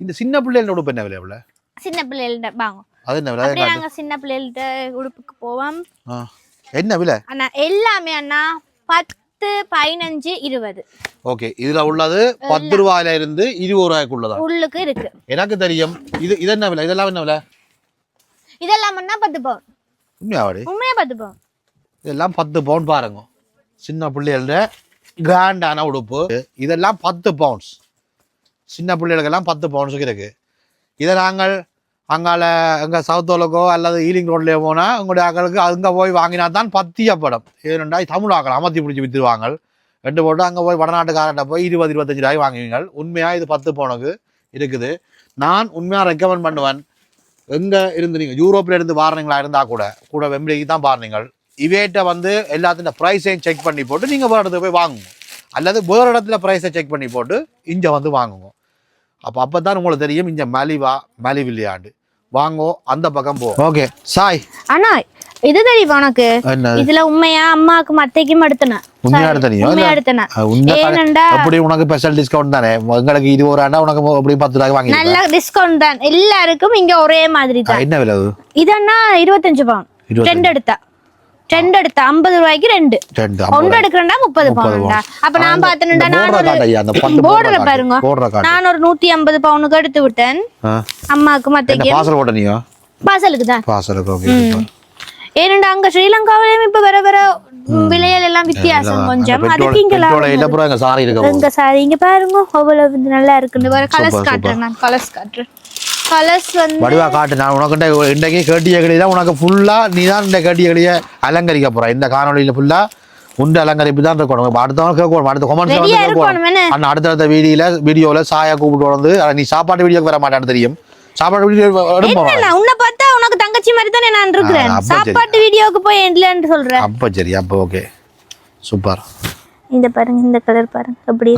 இந்த சின்ன பிள்ளைகளோட உடுப்பு என்ன விலை எவ்வளோ சின்ன பிள்ளைகள்ட்ட வாங்க. அது என்ன விலை? அப்படியே நாங்க சின்ன பிள்ளைகள்ட்ட உடுப்புக்கு போவோம். ஆ. என்ன விலை? அண்ணா எல்லாமே அண்ணா பத்து பதினஞ்சு இருபது. ஓகே இதுல உள்ளது பத்து ரூபாயில இருந்து இருபது ரூபாய்க்குள்ளதா? உள்ளுக்கு இருக்கு. எனக்கு தெரியும். இது இது என்ன விலை? இதெல்லாம் என்ன விலை? இதெல்லாம் அண்ணா பத்து பவுன். உண்மையாவாடி உண்மையா பத்து பவுன். இதெல்லாம் பத்து பவுன் பாருங்க. சின்ன பிள்ளைகளோட கிராண்டான உடுப்பு. இதெல்லாம் பத்து பவுன்ஸ். சின்ன பிள்ளைகளுக்கெல்லாம் பத்து பவுன்ஸுக்கு இருக்கு. இதை நாங்கள் அங்கால எங்கள் சவுத்தோலுக்கோ அல்லது ஈலிங் ரோட்லேயோ போனால் உங்களுடைய ஆக்களுக்கு அங்கே போய் வாங்கினா தான் பத்திய படம் ஏனென்றால் தமிழ் ஆக்கள் அமர்த்தி பிடிச்சி விற்றுவாங்க ரெண்டு போட்டு அங்கே போய் வடநாட்டுக்காரர்கிட்ட போய் இருபது இருபத்தஞ்சு ரூபாய் வாங்குவீங்க உண்மையாக இது பத்து பவுனுக்கு இருக்குது. நான் உண்மையாக ரெக்கமெண்ட் பண்ணுவேன். எங்கே இருந்து நீங்கள் யூரோப்பில் இருந்து வாரணங்களா இருந்தால் கூட கூட வெம்பிலிக்கு தான் பாருங்கள் இவேட்டை வந்து எல்லாத்தையும் ப்ரைஸையும் செக் பண்ணி போட்டு நீங்கள் வேறு இடத்துக்கு போய் வாங்குங்க. அல்லது வேறு இடத்துல ப்ரைஸை செக் பண்ணி போட்டு இங்கே வந்து வாங்குங்க. அப்போ அப்போ தான் உங்களுக்கு தெரியும் இங்கே மலிவா மலிவில்லையாண்டு. வாங்கோ அந்த பக்கம் போ. ஓகே. சாய். ஆனா இது தெரியுமா உனக்கு? இதுல உண்மையா அம்மாக்கும் அத்தைக்கும் எடுத்தன உண்மையா எடுத்தனியோ உண்மையா எடுத்தன ஏனண்டா? எப்படி உனக்கு ஸ்பெஷல் டிஸ்கவுண்ட் தானே? எங்களுக்கு இது ஒரு உனக்கு அப்படி பத்து வாங்கி நல்ல டிஸ்கவுண்ட் தான். எல்லாருக்கும் இங்க ஒரே மாதிரி தான். என்ன விலை அது? இதன்னா இருபத்தஞ்சு பவுன். இருபத்தஞ்சு. ரெண்டு எடுத்தா. ரெண்டு எடுத்தா ஐம்பது ரூபாய்க்கு ரெண்டு. ஒன்று எடுக்கிறேன்டா முப்பது பவுன்டா அப்ப நான் பார்த்தேன்டா நான் போடுற பாருங்க. நான் ஒரு நூத்தி ஐம்பது பவுனுக்கு எடுத்து விட்டேன். என்ன அத்தைக்கும் பார்சல் போட்டனியோ பாசலுக்கு தான். ஏனண்டா அங்க ஸ்ரீலங்காவிலயும் இப்ப வர வர விலைகள் எல்லாம் வித்தியாசம் கொஞ்சம். அதுக்கு இங்க சாரி இருக்க இங்க சாரி இங்க பாருங்க. அவ்வளவு நல்லா இருக்குன்னு. வர கலர்ஸ் காட்டுறேன் நான் கலர்ஸ் காட்டுறேன். கலர்ஸ் வந்து வடிவா காட்டு நான் உனக்கு இன்றைக்கு கேட்டிய கடையில உனக்கு ஃபுல்லா நீ தான் இந்த கேட்டிய கடையை அலங்கரிக்க போற. இந்த காணொலியில ஃபுல்லா உண்டு அலங்கரிப்பு தான் இருக்கணும். அடுத்தவங்க கேட்கணும். அடுத்த கொமெண்ட்ஸ் வந்து கேட்கணும். அண்ணா அடுத்தடுத்த வீடியோல வீடியோல சாயா கூப்பிட்டு வந்து நீ சாப்பாட்டு வீடியோக்கு வர மாட்டான்னு தெரியும். சாப்பாடு வீடியோ உன்னை பார்த்தா உனக்கு தங்கச்சி மாதிரி தானே நான் இருக்கிறேன். சாப்பாட்டு வீடியோக்கு போய் இல்லைன்னு சொல்றேன் அப்போ சரி அப்போ ஓகே சூப்பர். இந்த பாருங்க இந்த கலர் பாருங்க. அப்படி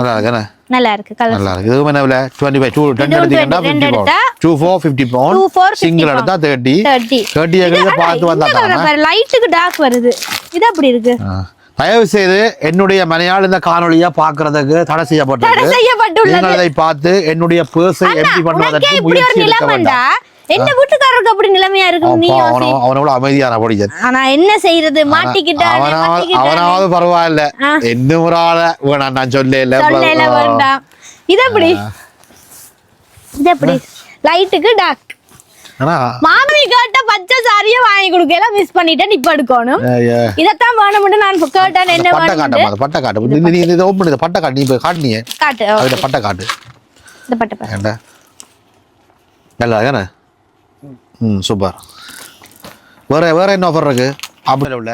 நல்லா இருக்கு கலர் நல்லா இருக்கு. இதுவும் என்ன விலை? டுவெண்ட்டி ஃபைவ் டூ டென் இதுவும் எடுத்தீங்கன்னா 20, ஃபிஃப்டி எடுத்தா pound two four fifty Two pound four, 50 single pound. எடுத்தா தேர்ட்டி தேர்ட்டி தேர்ட்டி எங்களுக்கு பார்த்து வந்தா தானே? லைட்டுக்கு டார்க் வருது. இது அப்படி இருக்கு. தயவு செய்து என்னுடைய மனையாள் இந்த காணொளியா பாக்குறதுக்கு தடை செய்யப்பட்டது தடை செய்யப்பட்டுள்ளது. பார்த்து என்னுடைய பேர்ஸை எம்டி உனக்கே பண்ணுவதற்கு முயற்சி எடுக்க வேண்டாம். என்ன வீட்டுக்காரருக்கு அப்படி நிலைமையா இருக்கு? நீ அவனோட அமைதியான படிச்சன் ஆனா என்ன செய்யறது மாட்டிக்கிட்டானே அவனாவது பரவாயில்ல. இன்னும் ஒரு ஆளை வேணாம் நான் சொல்ல இல்ல. சொல்லல வேண்டாம் இது எப்படி இது எப்படி லைட்டுக்கு டார்க் மாமி கேட்ட பச்சை சாரிய வாங்கி கொடுக்கல மிஸ் பண்ணிட்டேன் இப்ப எடுக்கணும். இதத்தான் வேணும்னு நான் கேட்டேன் என்ன பட்டை அந்த பட்டை காட்டு. நீ இதை ஓப்பன் பண்ணி பட்டை காட்டு நீ போய் காட்டுனியே. காட்டு அதுல பட்டை காட்டு. இந்த பட்டை நல்லா தானே ம் சூப்பர். வேற வேற என்ன ஆஃபர் இருக்கு? அப்படி உள்ள.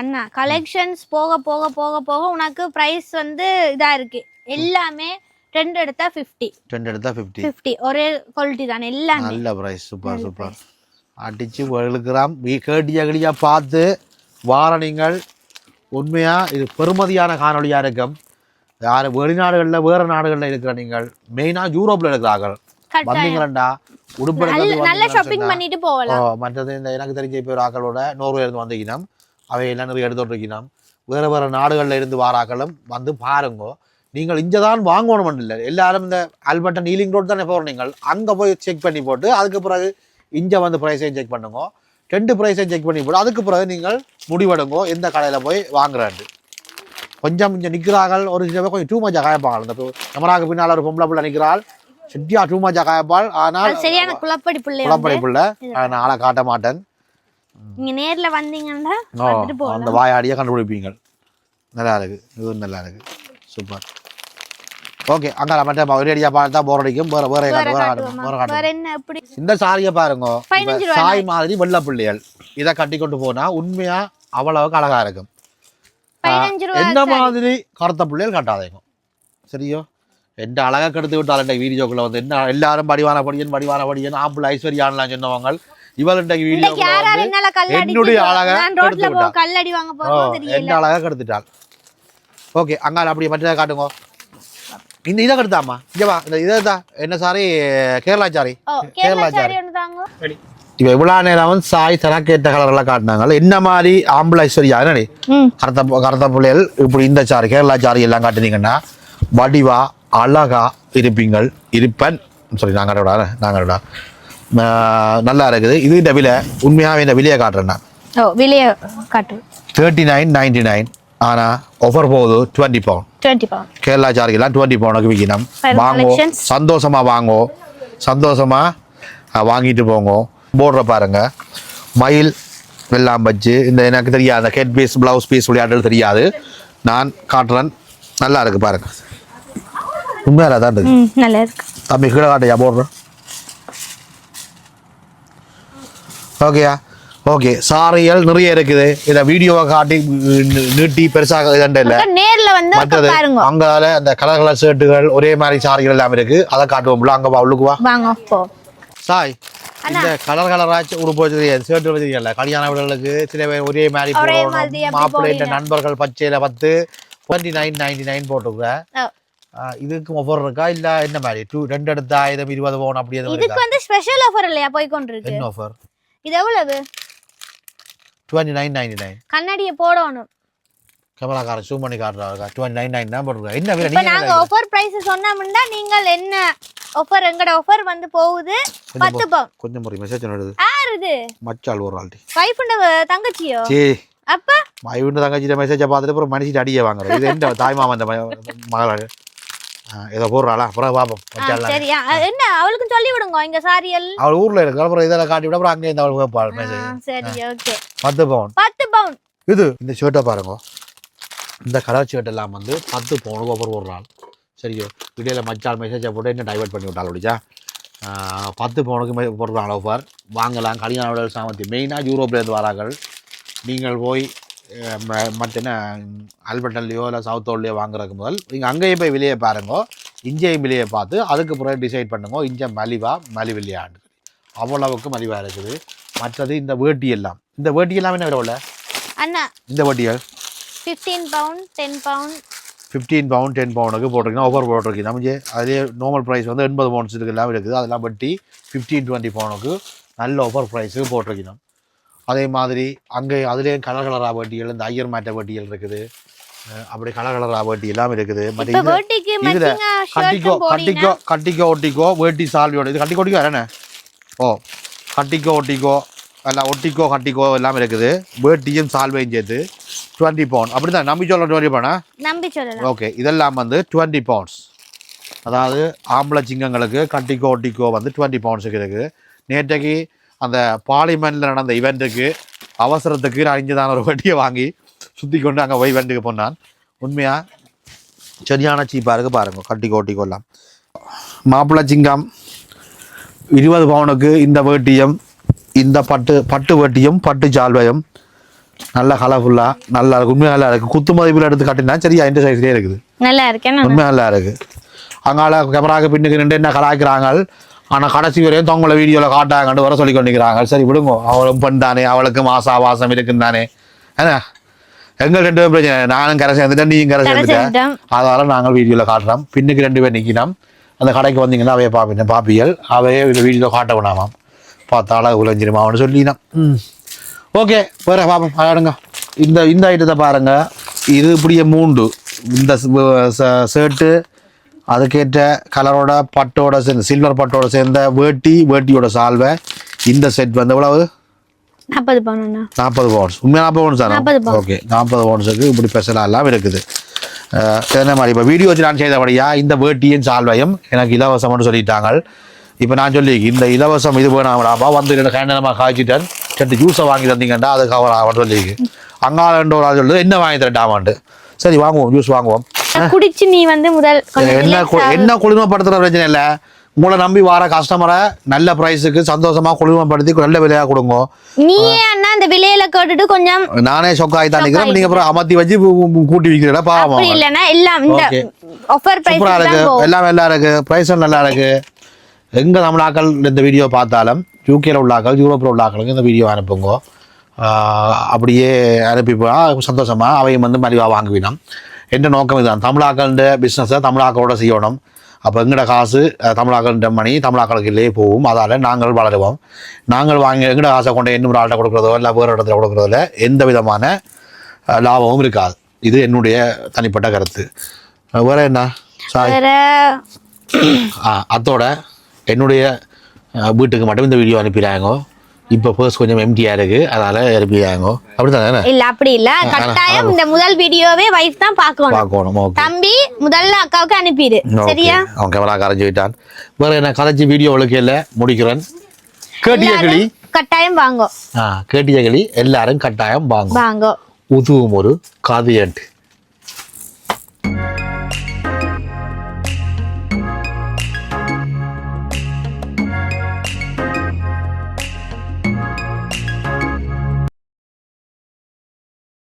அண்ணா கலெக்ஷன்ஸ் போக போக போக போக உனக்கு பிரைஸ் வந்து இதா இருக்கு. எல்லாமே ரெண்டு எடுத்தா ஃபிஃப்டி டென் எடுத்தா ஃபிஃப்டி ஃபிஃப்டி ஒரே குவாலிட்டி தானே எல்லாமே. நல்ல ப்ரைஸ் சூப்பர் சூப்பர். அடிச்சு வெளுக்கிறாம் வீ கேட்டிய கடியா பார்த்து. வார நீங்கள். உண்மையா இது பெருமதியான காணொளியா இருக்கும். யார் வெளிநாடுகளில் வேறு நாடுகளில் இருக்கிற நீங்கள் மெயினாக யூரோப்பில் இருக்கிறார்கள். வந்தீங்களா உடுப்பு நல்ல ஷாப்பிங் பண்ணிட்டு போகலாம். மற்றது இந்த எனக்கு தெரிஞ்ச இப்போ ஒரு ஆக்களோட நோர்வே இருந்து வந்திருக்கணும் அவை எல்லாம் நிறைய எடுத்துட்டு இருக்கணும் வேறு வேறு நாடுகளில் இருந்து வாராக்களும் வந்து பாருங்கோ. நீங்கள் இங்கே தான் வாங்கணும் இல்லை. எல்லாரும் இந்த அல்பர்ட்டா நீலிங் ரோட் தானே போகிறீங்க அங்கே போய் செக் பண்ணி போட்டு அதுக்கு பிறகு இங்கே வந்து ப்ரைஸையும் செக் பண்ணுங்க. ரெண்டு ப்ரைஸையும் செக் பண்ணி போட்டு அதுக்கு பிறகு நீங்கள் முடிவெடுங்கோ. எந்த கடையில் போய் வாங்குறாண்டு கொஞ்சம் இங்கே நிற்கிறார்கள் ஒரு சில பேர் கொஞ்சம் டூ மச்சா காயப்பாங்க இந்த கேமராக்கு பின்னால் ஒரு பொம்பளை பிள்ளை நிற்கிறாள் செட்டியா டூ மச்சா காயப்பாள் ஆனால் சரியான குழப்படி பிள்ளை குழப்படி பிள்ளை. நான் ஆளை காட்ட மாட்டேன். நீங்க நேர்ல வந்தீங்கன்னா அந்த வாயாடியை கண்டுபிடிப்பீங்க நல்லா இருக்கு. இதுவும் நல்லா இருக்கு. சூப்பர். ஓகே அங்கே மற்ற ஒரே அடியா பார்த்தா போர் அடிக்கும். வேற வேற வேற வேற என்ன? எப்படி? இந்த சாரியை பாருங்க. சாய் மாதிரி வெள்ளை பிள்ளைகள். இதை கட்டி கொண்டு போனா உண்மையா அவ்வளவுக்கு அழகா இருக்கும். எந்த மாதிரி கருத்த பிள்ளைகள் கட்டாதீங்க. சரியோ? எந்த அழகா கெடுத்து விட்டால் இந்த வீடியோக்குள்ள வந்து என்ன எல்லாரும் படிவான படியன் படிவான படியன் ஆம்பளை ஐஸ்வர்யான்லாம் சொன்னவங்க இவள் இன்றைக்கு கல்லடி என்னுடைய அழகை நான் ரோட்ல கெடுத்து போ விட்டா. கல்லடி வாங்க ஓ, போறோம் தெரியல எந்த அழகா கெடுத்துட்டாள் ஓகே அங்கால அப்படியே மற்றதை காட்டுங்க இந்த இதை கெடுத்தாமா இங்க வா இந்த இதை தான் என்ன சாரி கேரளா சாரி கேரளா சாரி இப்போ இவ்வளோ நேரம் வந்து சாய் தனக்கு ஏற்ற கலரெல்லாம் காட்டினாங்க என்ன மாதிரி ஆம்பளை ஐஸ்வர்யா என்னடி கருத்த கருத்த பிள்ளைகள் இப்படி இந்த சாரி கேரளா சாரி எல்லாம் காட்டுனீங்கன்னா வடிவா அழகா இருப்பீங்கள் இருப்பன். சொல்லி நாங்கள் விடா நாங்கள் விடா நல்லா இருக்குது. இது இந்த விலை உண்மையாகவே இந்த விலையை காட்டுறேன் நான். ஓ வெளியே காட்டு. தேர்ட்டி நைன் நைன்டி நைன் ஆனால் ஆஃபர் போகுது twenty pound twenty pound Kerala சாரிக்கெல்லாம் twenty பவுனுக்கு விற்கணும் Five வாங்கோ. collections. சந்தோஷமா வாங்கோ. சந்தோஷமா அஹ், வாங்கிட்டு போங்கோ. போடுற பாருங்க. மயில் எல்லாம் வச்சு இந்த எனக்கு தெரியாது. அந்த ஹெட் பீஸ் ப்ளவுஸ் பீஸ் விளையாடுறது தெரியாது. நான் காட்டுறேன். நல்லா இருக்கு பாருங்க. உண்மையாக தான் இருக்கு ம் நல்லா இருக்கு தம்பி கீழே காட்டையா போடுறேன் ஓகேயா ஓகே சாரிகள் நிறைய இருக்குது. இதை வீடியோவை காட்டி நீட்டி பெருசாக இதண்ட இல்லை. நேர்ல வந்து மற்றது அங்கால அந்த கலர் கலர் ஷர்ட்டுகள் ஒரே மாதிரி சாரிகள் எல்லாம் இருக்கு. அதை காட்டுவோம்ல அங்க வா உள்ளுக்கு வா. வாங்க போ. சாய் இந்த கலர் கலராச்சு உடுப்பு வச்சிருக்கீங்க ஷர்ட் வச்சிருக்கீங்கல்ல கல்யாண வீடுகளுக்கு சில பேர் ஒரே மாதிரி போடணும். மாப்பிள்ளை. நண்பர்கள் பச்சையில பத்து டுவெண்ட்டி நைன் நைன்டி நைன் போட்டுருக்கேன் ஓ. இதுக்கு ஒவ்வொரு இருக்கா இல்ல என்ன மாதிரி டூ ரெண்டு எடுத்து ஆயிரம் இருபது போகணும் அப்படி எதுவும் இதுக்கு வந்து ஸ்பெஷல் ஆஃபர் இல்லையா போய் கொண்டிருக்கு என்ன ஆஃபர் இது எவ்வளவு டுவெண்ட்டி நைன் நைன்டி நைன் கண்ணாடியை போடணும் கேமராக்காரன் ஜூம் பண்ணி காட்டுறாங்க டுவெண்ட்டி நைன் நைன் தான் போட்டுருக்கேன் என்ன விலை இப்ப நீங்க நாங்க என்ன ஆஃபர் பிரைஸ் சொன்னோம்னா நீங்கள் என்ன ஆஃபர் எங்கட ஆஃபர் வந்து போகுது பத்து பவுன் கொஞ்சம் ஒரு மெசேஜ் நடுது யார் இது மச்சால் ஒரு ஆள்டி வைஃபுண்ட தங்கச்சியோ சே அப்ப மைவுண்டு தங்கச்சிட்ட மெசேஜை பார்த்துட்டு அப்புறம் மனுஷிட்டு அடியே வாங்குறோம் இது எந்த தாய்மாமன் அந்த மகள் ஏதோ போடுறாளா? அப்புறம் மச்சால் சரியா என்ன? அவளுக்கும் சொல்லி விடுங்க இங்க சாரியல். அவள் ஊர்ல இருக்கு. அப்புறம் இதெல்லாம் காட்டி விட அப்புறம் அங்கே இந்த அவள் கேட்பாள் சரி ஓகே பத்து பவுன். பத்து பவுன். இது இந்த ஷர்ட்டை பாருங்க. இந்த கலர் ஷர்ட் எல்லாம் வந்து பத்து பவுனுக்கு அப்புறம் ஒரு நாள் சரியோ? இடையில மச்சால் மெசேஜை போட்டு என்ன டைவர்ட் பண்ணி விட்டாள் அப்படிச்சா? பத்து பவுனுக்கு மே- போடுறாங்க ஆஃபர் வாங்கலாம். கல்யாண சாமந்தி. மெயினாக யூரோப்லேருந்து வராங்கள் நீங்கள் போய் மற்ற என்ன ஆல்பர்டன்லையோ இல்லை சவுத்தோல்லையோ வாங்குறதுக்கு முதல். நீங்கள் அங்கேயும் போய் விலையை பாருங்க. இங்கேயும் விலையை பார்த்து அதுக்கு பிறகு டிசைட் பண்ணுங்க. இங்கே மலிவா மலிவில்லையான்னு அவ்வளவுக்கு மலிவாக இருக்குது. மற்றது இந்த வேட்டி எல்லாம். இந்த வேட்டி எல்லாம் என்ன விலை அண்ணா. இந்த வட்டிகள்? Fifteen pound ten pound fifteen pound ten பவுனுக்கு போட்டிருக்கீங்க. ஓவர் போட்டிருக்கீங்க. நம்ம அதிலே நார்மல் ப்ரைஸ் வந்து எண்பது பவுண்ட்ஸ் இருக்கு எல்லாம் இருக்குது. அதெல்லாம் வட்டி ஃபிஃப்டீன் டுவெண்ட்டி பவுனுக்கு நல்ல ஓவர் ப்ரைஸுக்கு போட்டிருக்கணும் அதே மாதிரி அங்கே அதுலேயும் கலர் கலராக வட்டிகள் இந்த ஐயர் மேட்ட வட்டிகள் இருக்குது. அப்படி கலர் கலராக வட்டி எல்லாம் இருக்குது. வேட்டிக்கு இதுல மேட்சிங்கா கட்டிக்கோ கட்டிக்கோ கட்டிக்கோ ஒட்டிக்கோ வேட்டி சால்வியோட இது கட்டிக்கோ ஒட்டிக்கோ என்ன? ஓ கட்டிக்கோ ஒட்டிக்கோ எல்லாம் ஒட்டிக்கோ கட்டிக்கோ எல்லாம் இருக்குது. வேட்டியும் சால்வையும் சேர்த்து டுவெண்ட்டி பவுண்ட் அப்படி தான் நம்பி சொல்ல டுவெண்ட்டி பவுனா நம்பி சொல்லலாம். ஓகே இதெல்லாம் வந்து டுவெண்ட்டி பவுண்ட்ஸ் அதாவது ஆம்பளை சிங்கங்களுக்கு கட்டிக்கோ ஒட்டிக்கோ வந்து டுவெண்ட்டி பவுண்ட்ஸுக்கு இருக்குது. நேற்றைக்கு அந்த பார்லிமெண்ட்டில் நடந்த இவெண்ட்டுக்கு அவசரத்துக்கு நான் இங்கே தான் ஒரு வட்டியை வாங்கி சுற்றி கொண்டு அங்கே போய் இவெண்ட்டுக்கு போனான். உண்மையாக சரியான சீப்பாக இருக்குது பாருங்க கட்டிக்கோ ஒட்டிக்கோ எல்லாம் மாப்பிள்ளை சிங்கம் இருபது பவுனுக்கு இந்த வேட்டியும் இந்த பட்டு பட்டு வேட்டியும் பட்டு சால்வையும். நல்ல கலர்ஃபுல்லாக நல்லா இருக்கு உண்மையாக நல்லா இருக்குது குத்து மதிப்பில் எடுத்து காட்டினா சரியா இந்த சைஸ்லேயே இருக்குது. நல்லா இருக்கேன் உண்மையாக நல்லா இருக்கு. அங்கால கேமராக்கு பின்னுக்கு நின்று என்ன கலாய்க்கிறாங்க? ஆனால் கடைசி வரையும் தொங்கலை வீடியோவில் காட்டாங்கன்னு வர சொல்லி கொண்டிருக்கிறாங்க. சரி விடுங்க. அவளும் பெண் தானே. அவளுக்கும் ஆசா வாசம் இருக்குன்னு தானே. ஏன்னா எங்கள் ரெண்டு பேரும் பிரச்சனை. நானும் கரை சேர்ந்துட்டேன் நீயும் கரை சேர்ந்துட்டேன். அதனால நாங்கள் வீடியோவில் காட்டுறோம். பின்னுக்கு ரெண்டு பேர் நிற்கிறோம் அந்த கடைக்கு வந்தீங்கன்னா அவைய பார்ப்பீங்க பாப்பியல் அவையே இந்த வீடியோவில் காட்ட வேணாமாம். பார்த்தா அழகு உழைஞ்சிருமான்னு சொல்லினான் ம். ஓகே வேற பாப்போம். ஆடுங்க இந்த இந்த ஐட்டத்தை பாருங்க. இது இப்படியே மூண்டு. இந்த ஷர்ட்டு அதுக்கேற்ற கலரோட பட்டோட சேர்ந்து சில்வர் பட்டோட சேர்ந்த வேட்டி வேட்டியோட சால்வை இந்த செட் வந்து எவ்வளவு? நாற்பது பவுன் நாற்பது பவுன்ஸ் உண்மையாக நாற்பது பவுன்ஸ் 40 தானே? ஓகே நாற்பது பவுன்ஸுக்கு இப்படி ஸ்பெஷலாக எல்லாம் இருக்குது. என்ன மாதிரி? இப்போ வீடியோ வச்சு நான் செய்தபடியா இந்த வேட்டியும் சால்வையும் எனக்கு இலவசம்னு சொல்லிட்டாங்க இப்போ நான் சொல்லி இந்த இலவசம் இது வேணாம்டாப்பா வந்து ரெண்டு கண்டனமாக காய்ச்சிட்டேன் ரெண்டு ஜூஸை வாங்கி தந்தீங்கண்டா அது கவர் ஆகும் சொல்லி அங்கால ரெண்டு ஒரு ஆள் சொல்லுது என்ன வாங்கி தரட்டாமான்ட்டு சரி வாங்குவோம் ஜூஸ் வாங்குவோம். குடிச்சு நீ வந்து முதல் என்ன. என்ன குளிர்மைப்படுத்துற பிரச்சனை இல்லை. உங்களை நம்பி வர கஸ்டமரை நல்ல ப்ரைஸுக்கு சந்தோஷமா குளிர்மைப்படுத்தி நல்ல விலையாக கொடுங்க. நீயே அண்ணா இந்த விலையில கேட்டுட்டு கொஞ்சம் நானே சொக்காய் தான் நீங்க அப்புறம் அமர்த்தி வச்சு கூட்டி விற்கிறீங்களா பாவம் இல்லைன்னா எல்லாம் இந்த. ஆஃபர் சூப்பரா பிரைஸ் இருக்கு. எல்லாம் நல்லா இருக்கு. ப்ரைஸும் நல்லா இருக்கு. எங்க தமிழாக்கள் இந்த வீடியோ பார்த்தாலும் யூகேல உள்ளாக்கள் யூரோப்பில் உள்ளாக்களுக்கு இந்த வீடியோ அனுப்புங்க. அப்படியே அனுப்பி சந்தோஷமா அவையும் வந்து மலிவாக வாங்குவினோம் என்ற நோக்கம் இதுதான் தமிழாக்கள பிஸ்னஸை தமிழாக்களோட செய்யணும் அப்போ எங்கட காசு அஹ், தமிழாக்கள மணி தமிழாக்களுக்கு இல்லையே போகும் அதால் நாங்கள் வளருவோம் நாங்கள் வாங்கி எங்கட காசை கொண்டு இன்னொரு ஆள்கிட்ட கொடுக்குறதோ இல்லை வேறு இடத்துல கொடுக்குறதுல எந்த விதமான லாபமும் இருக்காது இது என்னுடைய தனிப்பட்ட கருத்து வேற என்ன ஆ, அத்தோட என்னுடைய வீட்டுக்கு மட்டும் இந்த வீடியோ அனுப்பிடுறாங்க இப்போ பர்ஸ் கொஞ்சம் எம்டியாக இருக்கு. அதனால அனுப்பிடுறாங்க அப்படித்தானே இல்ல அப்படி இல்ல. கட்டாயம் இந்த முதல் வீடியோவே வைஃப் தான் பார்க்கணும். பார்க்கணும் தம்பி முதல்ல அக்காவுக்கு அனுப்பிடு சரியா? அவன் கேமரா கரைஞ்சி விட்டான். வேற என்ன கரைச்சி வீடியோ ஒழுக்கையில் முடிக்கிறேன். கேட்டிய கிளி? கட்டாயம் வாங்கோ. ஆ கேட்டிய கிளி எல்லாரும் கட்டாயம் வாங்கும் வாங்கோ. உதுவும் ஒரு காதியன்ட்டு